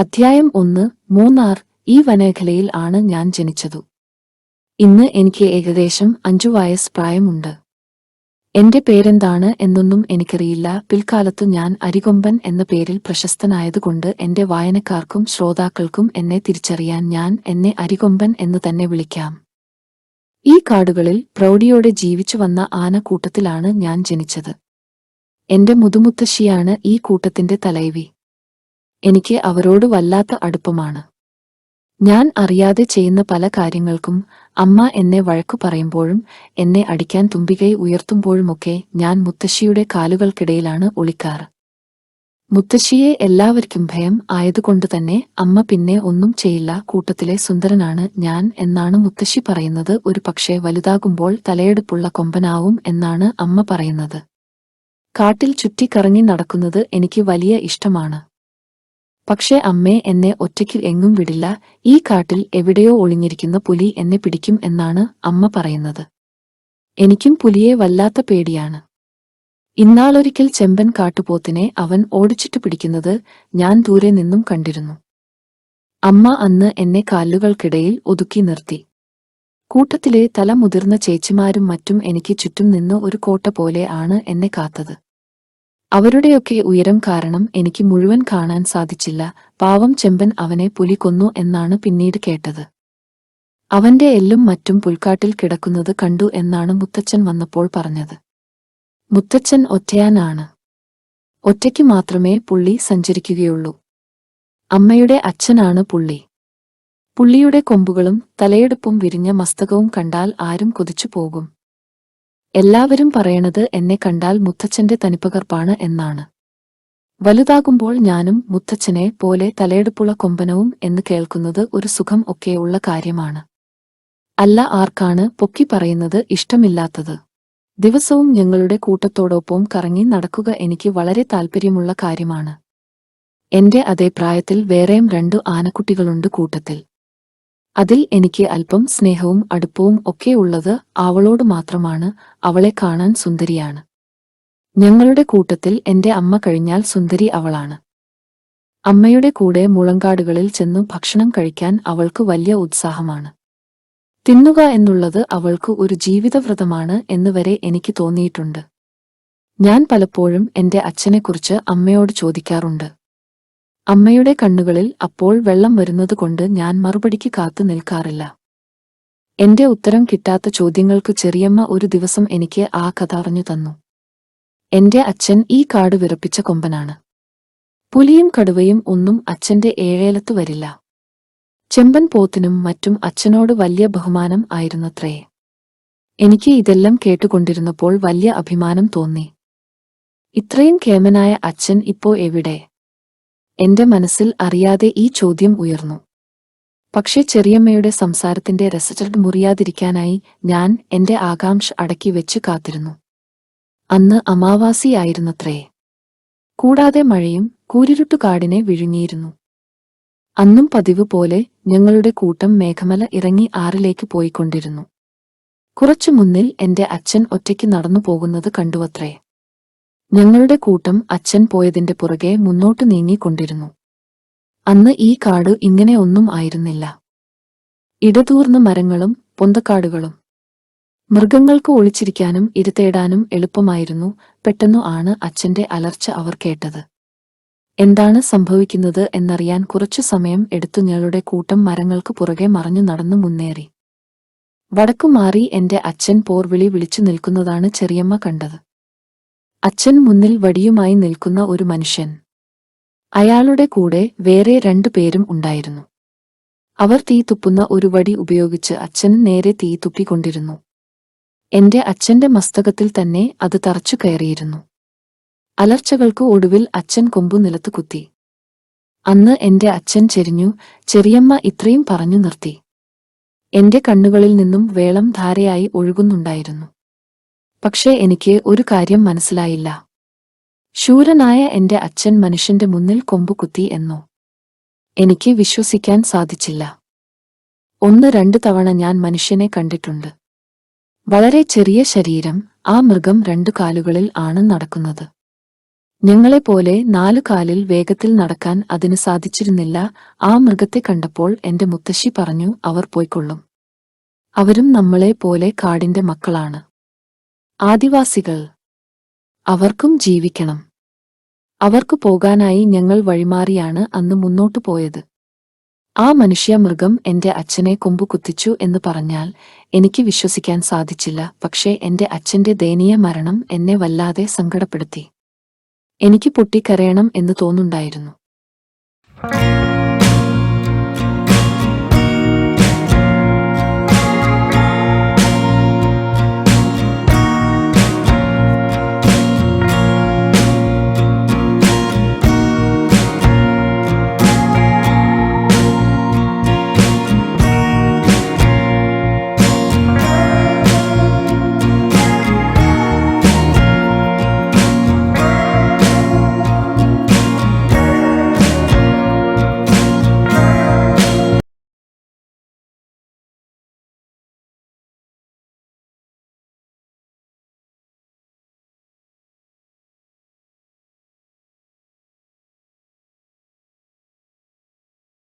അധ്യായം ഒന്ന് മൂന്നാർ ഈ വനമേഖലയിൽ ആണ് ഞാൻ ജനിച്ചതു. ഇന്ന് എനിക്ക് ഏകദേശം അഞ്ചു വയസ്സ് പ്രായമുണ്ട്. എന്റെ പേരെന്താണ് എന്നൊന്നും എനിക്കറിയില്ല. പിൽക്കാലത്തു ഞാൻ അരികൊമ്പൻ എന്ന പേരിൽ പ്രശസ്തനായതുകൊണ്ട് എന്റെ വായനക്കാർക്കും ശ്രോതാക്കൾക്കും എന്നെ തിരിച്ചറിയാൻ ഞാൻ എന്നെ അരികൊമ്പൻ എന്ന് തന്നെ വിളിക്കാം. ഈ കാടുകളിൽ പ്രൗഢിയോടെ ജീവിച്ചു വന്ന ആനക്കൂട്ടത്തിലാണ് ഞാൻ ജനിച്ചത്. എന്റെ മുതുമുത്തശ്ശിയാണ് ഈ കൂട്ടത്തിന്റെ തലൈവി. എനിക്ക് അവരോട് വല്ലാത്ത അടുപ്പമാണ്. ഞാൻ അറിയാതെ ചെയ്യുന്ന പല കാര്യങ്ങൾക്കും അമ്മ എന്നെ വഴക്കു പറയുമ്പോഴും എന്നെ അടിക്കാൻ തുമ്പികൈ ഉയർത്തുമ്പോഴുമൊക്കെ ഞാൻ മുത്തശ്ശിയുടെ കാലുകൾക്കിടയിലാണ് ഒളിക്കാറ്. മുത്തശ്ശിയെ എല്ലാവർക്കും ഭയം ആയതുകൊണ്ട് തന്നെ അമ്മ പിന്നെ ഒന്നും ചെയ്യില്ല കൂട്ടത്തിലെ സുന്ദരനാണ് ഞാൻ എന്നാണ് മുത്തശ്ശി പറയുന്നത്. ഒരു പക്ഷേ വലുതാകുമ്പോൾ തലയെടുപ്പുള്ള കൊമ്പനാവും എന്നാണ് അമ്മ പറയുന്നത്. കാട്ടിൽ ചുറ്റിക്കറങ്ങി നടക്കുന്നത് എനിക്ക് വലിയ ഇഷ്ടമാണ്. പക്ഷേ അമ്മേ എന്നെ ഒറ്റയ്ക്ക് എങ്ങും വിടില്ല. ഈ കാട്ടിൽ എവിടെയോ ഒളിഞ്ഞിരിക്കുന്ന പുലി എന്നെ പിടിക്കും എന്നാണ് അമ്മ പറയുന്നത്. എനിക്കും പുലിയെ വല്ലാത്ത പേടിയാണ്. ഇന്നാളൊരിക്കൽ ചെമ്പൻ കാട്ടുപോത്തിനെ അവൻ ഓടിച്ചിട്ട് പിടിക്കുന്നത് ഞാൻ ദൂരെ നിന്നും കണ്ടിരുന്നു. അമ്മ അന്ന് എന്നെ കാലുകൾക്കിടയിൽ ഒതുക്കി നിർത്തി. കൂട്ടത്തിലെ തല മുതിർന്ന ചേച്ചിമാരും മറ്റും എനിക്ക് ചുറ്റും നിന്ന് ഒരു കോട്ട പോലെ ആണ് എന്നെ കാത്തത്. അവരുടെയൊക്കെ ഉയരം കാരണം എനിക്ക് മുഴുവൻ കാണാൻ സാധിച്ചില്ല. പാവം ചെമ്പൻ അവനെ പുലി കൊന്നു എന്നാണ് പിന്നീട് കേട്ടത്. അവന്റെ എല്ലും മറ്റും പുൽക്കാട്ടിൽ കിടക്കുന്നത് കണ്ടു എന്നാണ് മുത്തച്ഛൻ വന്നപ്പോൾ പറഞ്ഞത്. മുത്തച്ഛൻ ഒറ്റയാനാണ്. ഒറ്റയ്ക്ക് മാത്രമേ പുള്ളി സഞ്ചരിക്കുകയുള്ളൂ. അമ്മയുടെ അച്ഛനാണ് പുള്ളി. പുള്ളിയുടെ കൊമ്പുകളും തലയെടുപ്പും വിരിഞ്ഞ മസ്തകവും കണ്ടാൽ ആരും കൊതിച്ചു പോകും. എല്ലാവരും പറയണത് എന്നെ കണ്ടാൽ മുത്തച്ഛന്റെ തനിപ്പകർപ്പാണ് എന്നാണ്. വലുതാകുമ്പോൾ ഞാനും മുത്തച്ഛനെ പോലെ തലയെടുപ്പുള്ള കൊമ്പനവും എന്ന് കേൾക്കുന്നത് ഒരു സുഖം ഒക്കെയുള്ള കാര്യമാണ്. അല്ല ആർക്കാണ് പൊക്കി പറയുന്നത് ഇഷ്ടമില്ലാത്തത്? ദിവസവും ഞങ്ങളുടെ കൂട്ടത്തോടൊപ്പം കറങ്ങി നടക്കുക എനിക്ക് വളരെ താൽപ്പര്യമുള്ള കാര്യമാണ്. എന്റെ അതേ പ്രായത്തിൽ വേറെയും രണ്ടു ആനക്കുട്ടികളുണ്ട് കൂട്ടത്തിൽ. അതിൽ എനിക്ക് അല്പം സ്നേഹവും അടുപ്പവും ഒക്കെ ഉള്ളത് അവളോട് മാത്രമാണ് അവളെ കാണാൻ സുന്ദരിയാണ്. ഞങ്ങളുടെ കൂട്ടത്തിൽ എന്റെ അമ്മ കഴിഞ്ഞാൽ സുന്ദരി അവളാണ്. അമ്മയുടെ കൂടെ മുളങ്കാടുകളിൽ ചെന്നു ഭക്ഷണം കഴിക്കാൻ അവൾക്ക് വലിയ ഉത്സാഹമാണ്. തിന്നുക എന്നുള്ളത് അവൾക്ക് ഒരു ജീവിതവ്രതമാണ് എന്നുവരെ എനിക്ക് തോന്നിയിട്ടുണ്ട്. ഞാൻ പലപ്പോഴും എന്റെ അച്ഛനെക്കുറിച്ച് അമ്മയോട് ചോദിക്കാറുണ്ട്. അമ്മയുടെ കണ്ണുകളിൽ അപ്പോൾ വെള്ളം വരുന്നതുകൊണ്ട് ഞാൻ മറുപടിക്ക് കാത്തു നിൽക്കാറില്ല. എന്റെ ഉത്തരം കിട്ടാത്ത ചോദ്യങ്ങൾക്ക് ചെറിയമ്മ ഒരു ദിവസം എനിക്ക് ആ കഥ അറിഞ്ഞു തന്നു. എന്റെ അച്ഛൻ ഈ കാട് വിറപ്പിച്ച കൊമ്പനാണ്. പുലിയും കടുവയും ഒന്നും അച്ഛന്റെ ഏഴേലത്ത് വരില്ല. ചെമ്പൻ പോത്തിനും മറ്റും അച്ഛനോട് വലിയ ബഹുമാനം ആയിരുന്നത്രേ. എനിക്ക് ഇതെല്ലാം കേട്ടുകൊണ്ടിരുന്നപ്പോൾ വലിയ അഭിമാനം തോന്നി. ഇത്രയും കേമനായ അച്ഛൻ ഇപ്പോ എവിടെ? എന്റെ മനസ്സിൽ അറിയാതെ ഈ ചോദ്യം ഉയർന്നു. പക്ഷേ ചെറിയമ്മയുടെ സംസാരത്തിന്റെ രസചട് മുറിയാതിരിക്കാനായി ഞാൻ എന്റെ ആകാംക്ഷ അടക്കി വെച്ച് കാത്തിരുന്നു. അന്ന് അമാവാസിയായിരുന്നത്രേ. കൂടാതെ മഴയും കൂരിരുട്ടുകാടിനെ വിഴുങ്ങിയിരുന്നു. അന്നും പതിവ് പോലെ ഞങ്ങളുടെ കൂട്ടം മേഘമല ഇറങ്ങി ആറിലേക്ക് പോയിക്കൊണ്ടിരുന്നു. കുറച്ചു മുന്നിൽ എന്റെ അച്ഛൻ ഒറ്റയ്ക്ക് നടന്നു പോകുന്നത് കണ്ടുവത്രേ. ഞങ്ങളുടെ കൂട്ടം അച്ഛൻ പോയതിന്റെ പുറകെ മുന്നോട്ട് നീങ്ങിക്കൊണ്ടിരുന്നു. അന്ന് ഈ കാട് ഇങ്ങനെ ഒന്നും ആയിരുന്നില്ല. ഇടതൂർന്ന മരങ്ങളും പൊന്തക്കാടുകളും. മൃഗങ്ങൾക്ക് ഒളിച്ചിരിക്കാനും ഇരുത്തേടാനും എളുപ്പമായിരുന്നു പെട്ടെന്നു ആണ് അച്ഛന്റെ അലർച്ച അവർ കേട്ടത്. എന്താണ് സംഭവിക്കുന്നത് എന്നറിയാൻ കുറച്ചു സമയം എടുത്തു ഞങ്ങളുടെ കൂട്ടം മരങ്ങൾക്ക് പുറകെ മറഞ്ഞു നടന്നു മുന്നേറി. വടക്കുമാറി എന്റെ അച്ഛൻ പോർവിളി വിളിച്ചു നിൽക്കുന്നതാണ് ചെറിയമ്മ കണ്ടത്. അച്ഛൻ മുന്നിൽ വടിയുമായി നിൽക്കുന്ന ഒരു മനുഷ്യൻ. അയാളുടെ കൂടെ വേറെ രണ്ടു പേരും ഉണ്ടായിരുന്നു. അവർ തീ തുപ്പുന്ന ഒരു വടി ഉപയോഗിച്ച് അച്ഛന് നേരെ തീ തുപ്പിക്കൊണ്ടിരുന്നു. എന്റെ അച്ഛന്റെ മസ്തകത്തിൽ തന്നെ അത് തറച്ചു കയറിയിരുന്നു. അലർച്ചകൾക്ക് ഒടുവിൽ അച്ഛൻ കൊമ്പു നിലത്ത് കുത്തി. അന്ന് എന്റെ അച്ഛൻ ചെരിഞ്ഞു ചെറിയമ്മ ഇത്രയും പറഞ്ഞു നിർത്തി. എന്റെ കണ്ണുകളിൽ നിന്നും വേളം ധാരയായി ഒഴുകുന്നുണ്ടായിരുന്നു. പക്ഷേ എനിക്ക് ഒരു കാര്യം മനസ്സിലായില്ല. ശൂരനായ എന്റെ അച്ഛൻ മനുഷ്യന്റെ മുന്നിൽ കൊമ്പുകുത്തി എന്നോ. എനിക്ക് വിശ്വസിക്കാൻ സാധിച്ചില്ല. ഒന്ന് രണ്ട് തവണ ഞാൻ മനുഷ്യനെ കണ്ടിട്ടുണ്ട്. വളരെ ചെറിയ ശരീരം ആ മൃഗം രണ്ടു കാലുകളിൽ ആണ് നടക്കുന്നത്. ഞങ്ങളെപ്പോലെ നാലു കാലിൽ വേഗത്തിൽ നടക്കാൻ അതിന് സാധിച്ചിരുന്നില്ല ആ മൃഗത്തെ കണ്ടപ്പോൾ എന്റെ മുത്തശ്ശി പറഞ്ഞു അവർ പോയിക്കൊള്ളും. അവരും നമ്മളെ പോലെ കാടിന്റെ മക്കളാണ്. ആദിവാസികൾ. അവർക്കും ജീവിക്കണം. അവർക്ക് പോകാനായി ഞങ്ങൾ വഴിമാറിയാണ് അന്ന് മുന്നോട്ടു പോയത്. ആ മനുഷ്യ മൃഗം എന്റെ അച്ഛനെ കൊമ്പു കുത്തിച്ചു എന്ന് പറഞ്ഞാൽ എനിക്ക് വിശ്വസിക്കാൻ സാധിച്ചില്ല പക്ഷേ എന്റെ അച്ഛന്റെ ദയനീയ മരണം എന്നെ വല്ലാതെ സങ്കടപ്പെടുത്തി. എനിക്ക് പൊട്ടിക്കരയണം എന്ന് തോന്നുണ്ടായിരുന്നു.